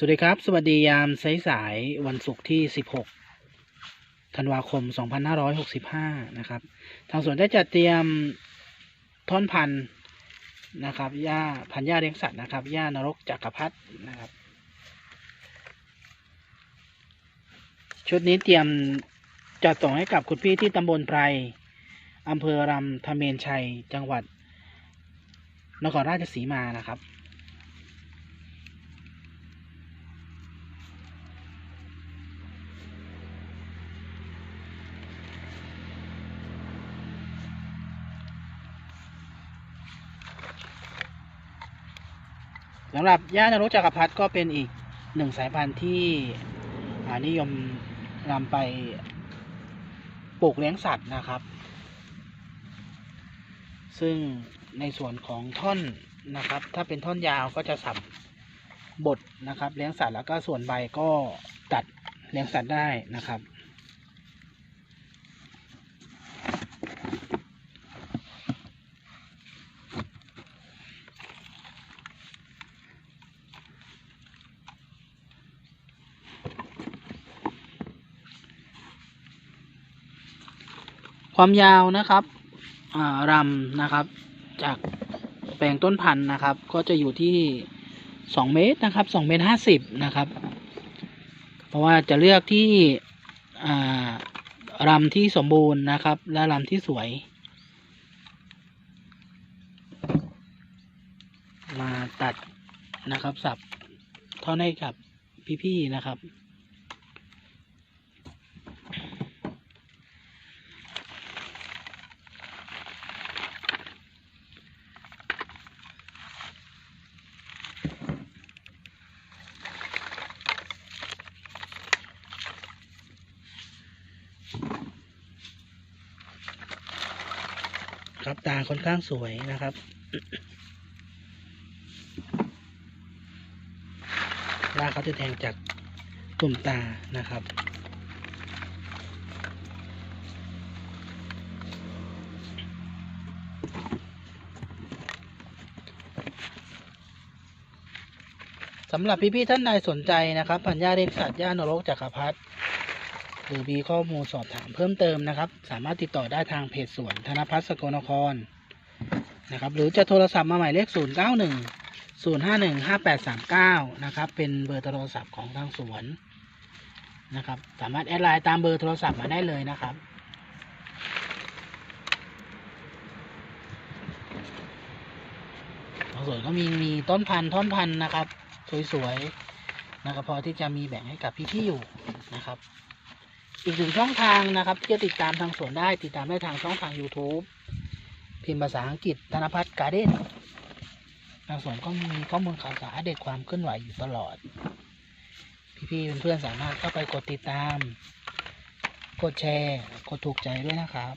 สวัสดีครับ สวัสดียามสายๆวันศุกร์ที่ 16 ธันวาคม 2565 นะครับ ทางสวนได้จัดเตรียมท่อนพันธุ์นะครับหญ้าพันธุ์หญ้าเลี้ยงสัตว์นะครับหญ้านรกจักรพรรดินะครับ ชุดนี้เตรียมจัดส่งให้กับคุณพี่ที่ตำบลไพรอำเภอรำธเมนชัย จังหวัดนครราชสีมานะครับ สำหรับย่านรกจักรพรรดิก็เป็นอีกหนึ่งสายพันธุ์ที่นิยมนำไปปลูกเลี้ยงสัตว์นะครับ ซึ่งในส่วนของท่อนนะครับ ถ้าเป็นท่อนยาวก็จะสับบดนะครับ เลี้ยงสัตว์แล้วก็ส่วนใบก็ตัดเลี้ยงสัตว์ได้นะครับ ความยาวนะครับรำนะครับ จากแปลงต้นพันธุ์นะครับ ก็จะอยู่ที่สองเมตรนะครับสองเมตรห้าสิบนะครับ เพราะว่าจะเลือกที่รำที่สมบูรณ์นะครับ และรำที่สวย มาตัดนะครับ สับท่อนให้กับพี่ๆนะครับ ครับ ตาค่อนข้างสวยนะครับรากเขาจะแทงจากตุ่มตานะครับสำหรับพี่ๆท่านใดสนใจนะครับ พันญาเล็กสัตว์หญ้านรกจักรพรรดิ หรือมีข้อมูลสอบถามเพิ่มเติมนะครับ สามารถติดต่อได้ทางเพจสวนธนพัฒน์สกลนครนะครับ หรือจะโทรศัพท์มาหมายเลข 0 9 1 0 5 1 5 8 3 9 นะครับ เป็นเบอร์โทรศัพท์ของทางสวนนะครับ สามารถแอดไลน์ตามเบอร์โทรศัพท์มาได้เลยนะครับทางสวนก็มีมีต้นพันธุ์ท่อนพันธุ์นะครับ สวยๆนะครับพอที่จะมีแบ่งให้กับพี่ๆอยู่นะครับ อีกหนึ่งช่องทางนะครับที่จะติดตามทางสวนได้ ติดตามได้ทางช่องทาง YouTube พิมพ์ภาษาอังกฤษธนพัฒน์การ์เด้นทางสวนก็มีข้อมูลข่าวสารอัปเดความเคลื่อนไหวอยู่ตลอด พี่ๆเพื่อนๆสามารถเข้าไปกดติดตาม กดแชร์ กดถูกใจด้วยนะครับ